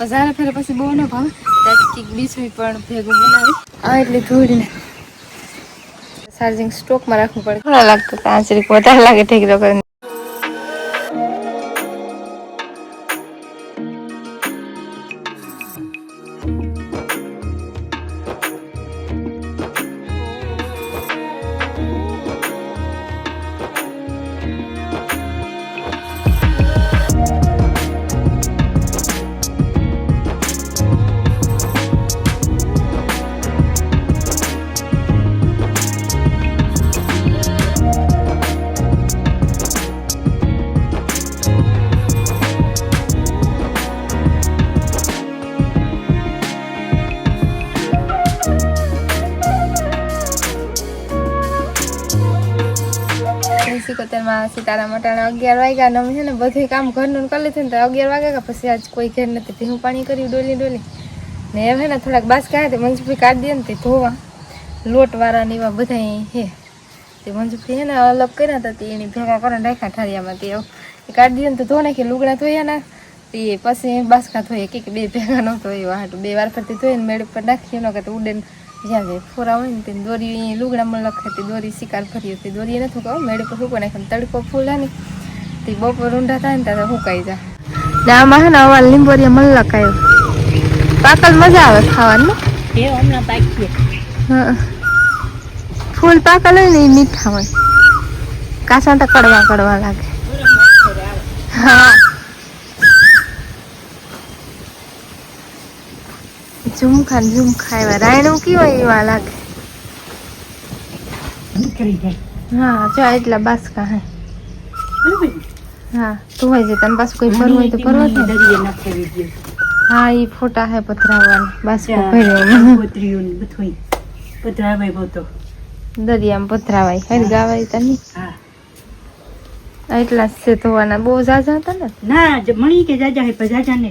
બજાર ફેરે પછી બહુ ન ભાવે. કંઈક બીજું પણ ભેગું બનાવી. આ એટલે ધોડીને ચાર્જિંગ સ્ટોકમાં રાખવું પડે. થોડા લાગતું પાંચ રૂપિયા વધારે લાગે ઠીક તો કરીને સિકોતેરમાં સીતારા મટાણા અગિયાર વાગ્યા ને અમે છે ને બધું કામ ઘરનું કરી લીધું ને તો અગિયાર વાગ્યા કે પછી આજ કોઈ ઘેર નથી. ભીનું પાણી કર્યું, ડોલી ડોલી. ને હવે ને થોડાક બાસકા તે મંજુફી કાઢી દે ને તે ધોવા. લોટવાળા ને એવા બધા હે. તે મંજુફી હે ને અલગ કર્યા હતા તે એની ભેગા કરીને રાખ્યા ઠારિયામાં તે એ કાઢી દે ને તો ધો નાખી, લુગડા ધોયા ના. તે પછી બાસકા ધોઈએ કે બે ભેગા ન ધોયો. હાટું બે વાર ફરતી ધોઈને મેળ પર નાખી, એનો કે ઉડે જ્યાં ફોરા હોય ને તે દોરી લુગડામાં લખે તે દોરી શિકાર ફરી હતી. દોરી નથી કહું મેળ પર સૂકો નાખે તડકો ફૂલા ને તે બપોર ઊંડા થાય ને ત્યારે સુકાઈ જાય. ને આમાં હે ને અવા લીંબોરિયા મલ્લક આવ્યો પાકલ મજા આવે ખાવાનું? એ હમણાં પાકીએ. હા. ફૂલ પાકલ હોય ને એ મીઠા હોય. કાસા તો કડવા કડવા લાગે. હા. ઝુમખા ઝુમખા એવા રાયણું કેવા એવા લાગે? હા જો એટલા બાસકા હે? હા ધોવાઈ જાય તમે પાછું કોઈ ફરવું હોય તો ફરવા. હા એ ફોટા હે પથરાવાના બાસકો ભર્યો. પધરાવાય બહુ તો. દરિયામાં પથરાવાય હરી ગાવાય તને? એટલા જ છે ધોવાના. બહુ ઝાઝા હતા ને? ના મણી કે જાજા હે પણ જાજા ને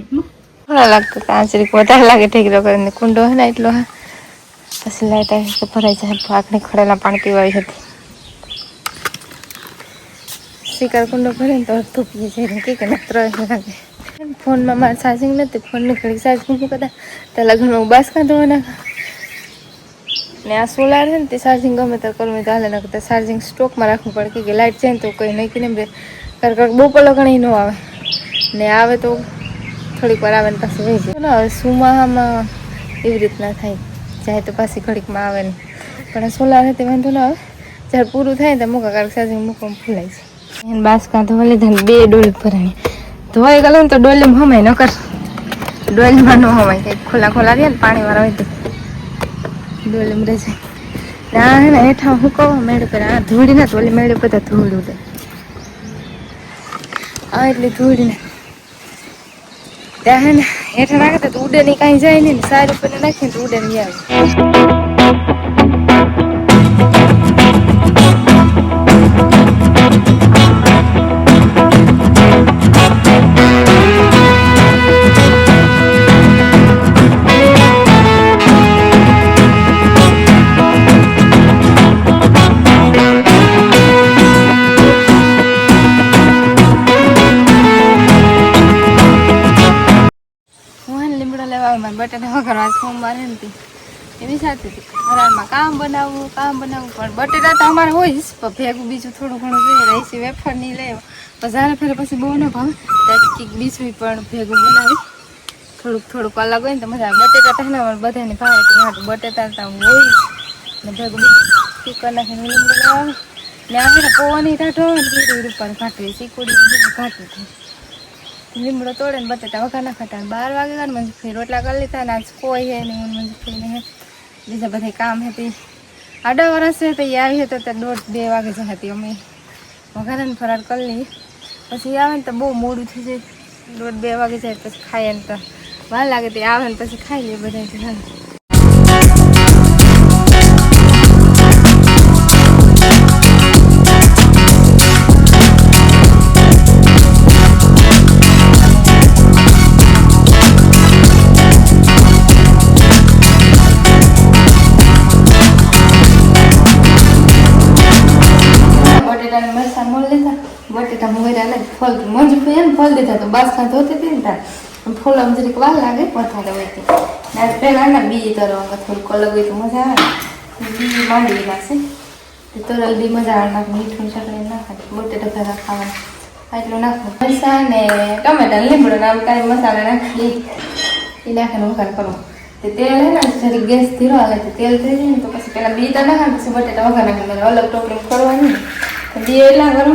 થોડા લાગતો પાંચ રીક વધારે લાગે ઠીક તો કરીને કુંડો હે ને એટલો હે. પછી લાઈટ આવી તો ભરાઈ જાય. પાકની ખડેલા પાણી પીવાઈ હતી. શિકાર કુંડો ભરે ને તો અડધું પીએ જાય ને કે નત્ર લાગે. ફોનમાં મારે ચાર્જિંગ નથી ફોન નીકળી ચાર્જિંગ મૂકતા તો. લગ્નમાં ઉબાસ બાસકા ધોવા નાખા. ને આ સોલાર છે ને તે ચાર્જિંગ ગમે તો કરવું ચાલે હાલે કરતા ચાર્જિંગ સ્ટોકમાં રાખવું પડે કે લાઇટ જાય ને તો કંઈ નહીં ને કર કર બહુ પલો ઘણી ન આવે. ને આવે તો થોડીક વાર આવે ને પાછું વહી જાય હવે સુમાહામાં એવી રીતના થાય. જાય તો પાછી ઘડીકમાં આવે ને. પણ સોલાર હતી, વાંધો ના જ્યારે પૂરું થાય તો મૂકા, કારણ સાથે મૂકવા ફૂલાય છે. એને બાસકા ધોવા લીધા બે ડોલ ભરાણી ધોવાઈ ગયેલું ને તો ડોલીમાં હમાય, ન કર. ડોલીમાં ન હમાય. કંઈક ખોલા ખોલા રહે ને, પાણીવાળા હોય તો. ડોલીમાં રહે છે ના હે ને, હેઠા હુકવવા મેળ પર આ ધૂળી ને તો ઓલી મેળે બધા ધૂળ ઉડે. આ એટલી ધૂળ ને ત્યાં હે ને, હેઠળ રાખે તો ઉડે નહીં, કાંઈ જાય નહીં સારું પર નાખીને તો ઉડે નહીં આવે. ને બટેટા ઘણા સોમવાર હે ને એવી સાથે હતી ઘરમાં કામ બનાવવું કામ બનાવવું. પણ બટેટા તો અમારે હોય પણ ભેગું બીજું થોડું ઘણું જોઈએ. રહીશ વેફર નહીં લેવા બજારે ફેર પછી બહુ ન ભાવે. ત્યાં કંઈક બીજું પણ ભેગું બનાવી. થોડુંક થોડુંક અલગ હોય ને તો મજા બટેટા હે અમારે બધાને ભાવે. તો હાટું બટેટા તો હોય ને ભેગું ચિકન નાખીને લીમડો લાવે ને આવે. ને પૌવાની હોય ને બીજું ઉપર ઘાટવી ચીકુડી બીજું ઘાટું થાય. લીમડો તોડે ને બટેટા વઘાર નાખતા બાર વાગે ગયા મંજુ ફરી રોટલા કરી લીધા ને આજ કોઈ હે નહીં, હું મંજુ ફરીને હે. બીજા બધા કામ હતી અઢાર વર્ષ છે તો આવી હતો તો દોઢ બે વાગે જ હતી અમે વઘારે ને ફરાર કરી લઈ પછી આવે ને તો બહુ મોડું થઈ જાય. દોઢ બે વાગે જાય પછી ખાઈએ ને તો વાર લાગે તે આવે ને પછી ખાઈ લઈએ બધા ને ફોલ મંજુ ફઈ ફોલ ફલ દીધા તો બાસકા ધોતી હતી ને તાર. ફૂલમ જરીક વાર લાગે વધારે હોય તે. ને પહેલા ને બી તરવામાં થોડુંક અલગ હોય તો મજા આવે. બીજી માંડવી નાખશે તે તરલ બી મજા આવે, નાખ મીઠું ચટણી નાખે. બટેટા ભેગા ખાવાનું. આટલું નાખો. મરસા ને ટમેટા લીમડો ને આમ કાંઈ મસાલા નાખી એ નાખીને વઘાર કરવો તે તેલ હે ને જરી ગેસ ધીરો હાલે તે તેલ થઈ જાય ને તો પછી પેલા બી તો નાખે પછી બટેટા વઘાર નાખે અલગ ટોપલી કરવાની બી એટલા કરો.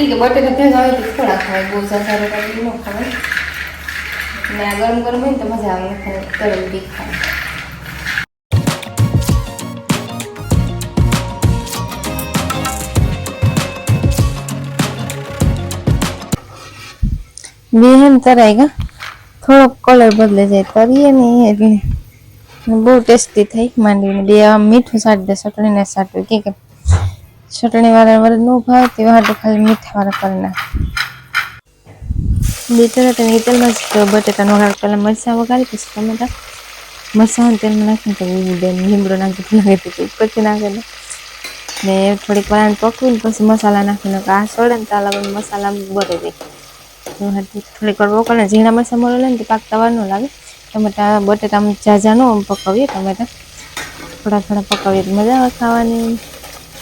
છે બટેટા ભેગા હોય તો થોડા ખવાય બહુ વધારે કરી ન ખવાય ને આ ગરમ ગરમ હોય ને તો મજા આવે તળેલ બી ખાય. બેહન તરાઈ ગા. કલર બદલે જાય, તરીએ ને એટલે બહુ ટેસ્ટી થઈ માંડવીને બે મીઠું સાટ દે સટણીને સાટું કે કે ચટણી વાળા વર ન તેવા તો ખાલી મીઠા વાળા કરી નાખ બે તરત એ તેલમાં જ બટેટાનો વઘાર પહેલાં મરચાં વઘારી, પછી ટમેટા. મરચાં તેલમાં નાખીને તો બેન લીમડો નાખી, તો નાખી દીધું ઉપરથી નાખી ને. થોડીક વાર પકવીને પછી મસાલા નાખીને આ સોડે ને તાલા મસાલા બરે દે થોડીક વાર પકવીને ઝીણા મરચાં મળે ને તો પાકતા વાર ન લાગે. ટમેટા, બટેટા ઝાઝા નો પકાવીએ, ટમેટા. થોડા થોડા પકાવીએ તો મજા આવે ખાવાની.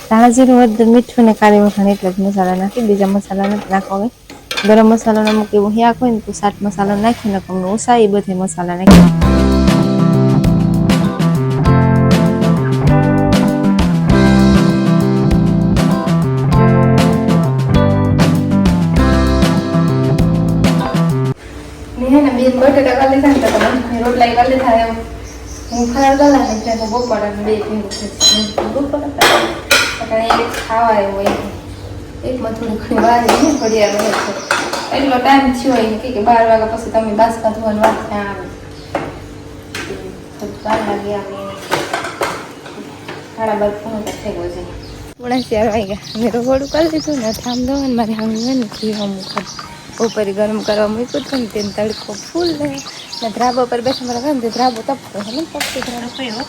ધાણા જીરું વધુ મીઠું ને કાળી વખાણ એટલે જ મસાલા નાખી બીજા મસાલા નથી નાખવા હોય ગરમ મસાલાનો અમુક એવું હિયાક હોય ને તો સાત મસાલો નાખીને કમનું ઓછા એ બધે મસાલા નાખી. ને બટેટા કાલે થાય તો રોટલા કાલે થાય હું ખરાબ ગલા ને બપોર બપોર એટલે એક ખાવા એવું હોય એકમાં થોડી ઘણી એટલો ટાઈમ થયો કે બાર વાગ્યા પછી તમે બાસકા ધોવાની વાત ત્યાં આવે. વાર આવે સાડા બાર ફોન થઈ ગયો છે. પોણા ચાર વાગ્યા. મેં રહોડું કરી દીધું ને ઠામ દવાનું મારે હંગ ને ખીવા મૂકું ઉપર ગરમ કરવા મૂક્યું હતું તેને તડકો ફૂલ ને ધ્રાબો પર બેસી મારા ધ્રાબો તપતો છે ને તપતો ધ્રાબો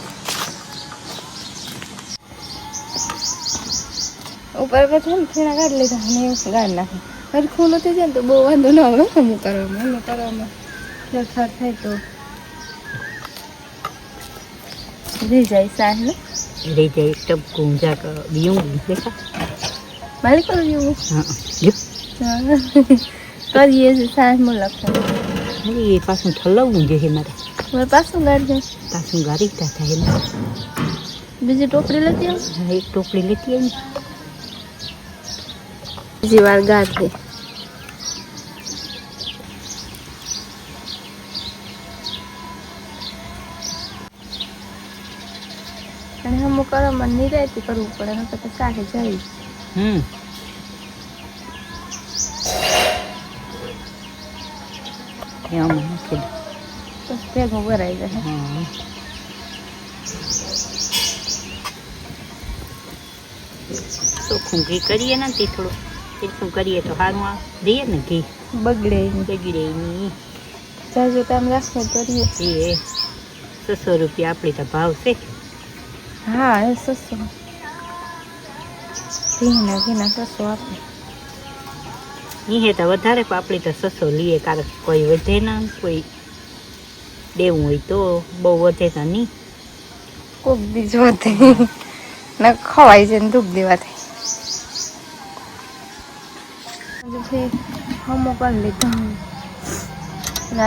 ઉપર પછી ને ફીણા કાઢી લીધા અને ગાડી નાખે. હરખું નથી જાય તો બહુ વાંધો ન આવે અમુક કરવામાં એમ કરવામાં. ફેરફાર થાય તો. રહી જાય સાહ ને રહી જાય ટપકું જાક બીયું દેખા. મારે કરું એવું કરીએ છીએ સાહમાં લખવાનું એ પાછું ઠલવવું જોઈએ મારે. હવે પાછું ગાડી પાછું ગાડી થાય ને બીજી ટોપડી લેતી આવું. એક ટોપડી લેતી આવી. બીજી વાર ગાડી અને અમુક કરવામાં નિરાયતી કરવું પડે ને પછી કાઢે જાય હમ. ભેગું ભરાઈ જાય. ચોખ્ખું ઘી કરીએ ને થોડું. તીખું કરીએ તો સારું આ દઈએ ને ઘી? બગડે. બગડે નહીં જાજો ટાઈમ રાખો તો રહીએ એ છસો રૂપિયા આપણે તો ભાવ છે. હા એ સસો ઘીના ઘીના સસ્તો આપણે એ તો વધારે પણ આપણી તો છસો લઈએ કારણ કે કોઈ વધે ના કોઈ દેવું હોય તો બહુ વધે તો નહીં. કોક બીજ વધે. ને ખવાય છે ને દુઃખ દેવાથી. પછી હમો કરી લીધો.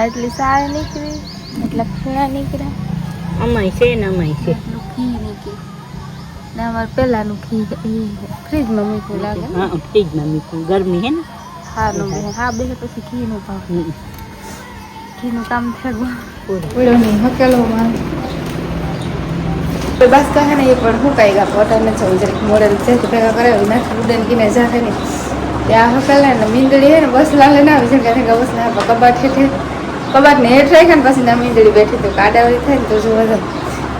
એટલી સારી નીકળી એટલે ખીણા નીકળ્યા. અમાય છે ને અમાય છે. એટલું ઘી નીકળી. ને અમારે પહેલાનું ઘી ફ્રીજમાં મૂક્યું લાગે હા ફ્રીજમાં મૂકવું ગરમી હે ને? હા નું હા બે પછી ઘીનું ભાવ. ઘીનું કામ થઈ ગયું પૂરું. ઓળો નહીં હકેલો માં બસ કહે ને એ પણ હુકાઈ ગયા પોતાને છે મોડેલ છે તો ભેગા કરાવી નાખી ઉડેન કીને જાહે ને. ત્યાં હકેલા ને મીંદડી હે ને બસ લાલે ના આવી કે બસ ના કબાટ હેઠે. કબાટ ને રાખ્યા ને પછી ના મીંદડી બેઠી તો કાડાવાળી થાય ને તો જોવા વધે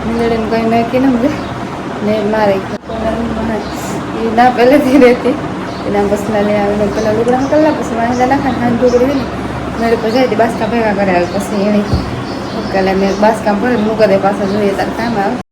મીંદડીને કોઈ નાખી ને ને મારે એ ના પહેલેથી રહેતી. એના બસ લાલે આવીને પેલા લુગડા હકેલા પછી વાંધા નાખા હાથ ઢોકળી ને મેળ પછી જાય બાસકા ભેગા કર્યા પછી એની હકેલા મેં બાસકા ભરે મૂકે પાછા જોઈએ તાર કામ આવે.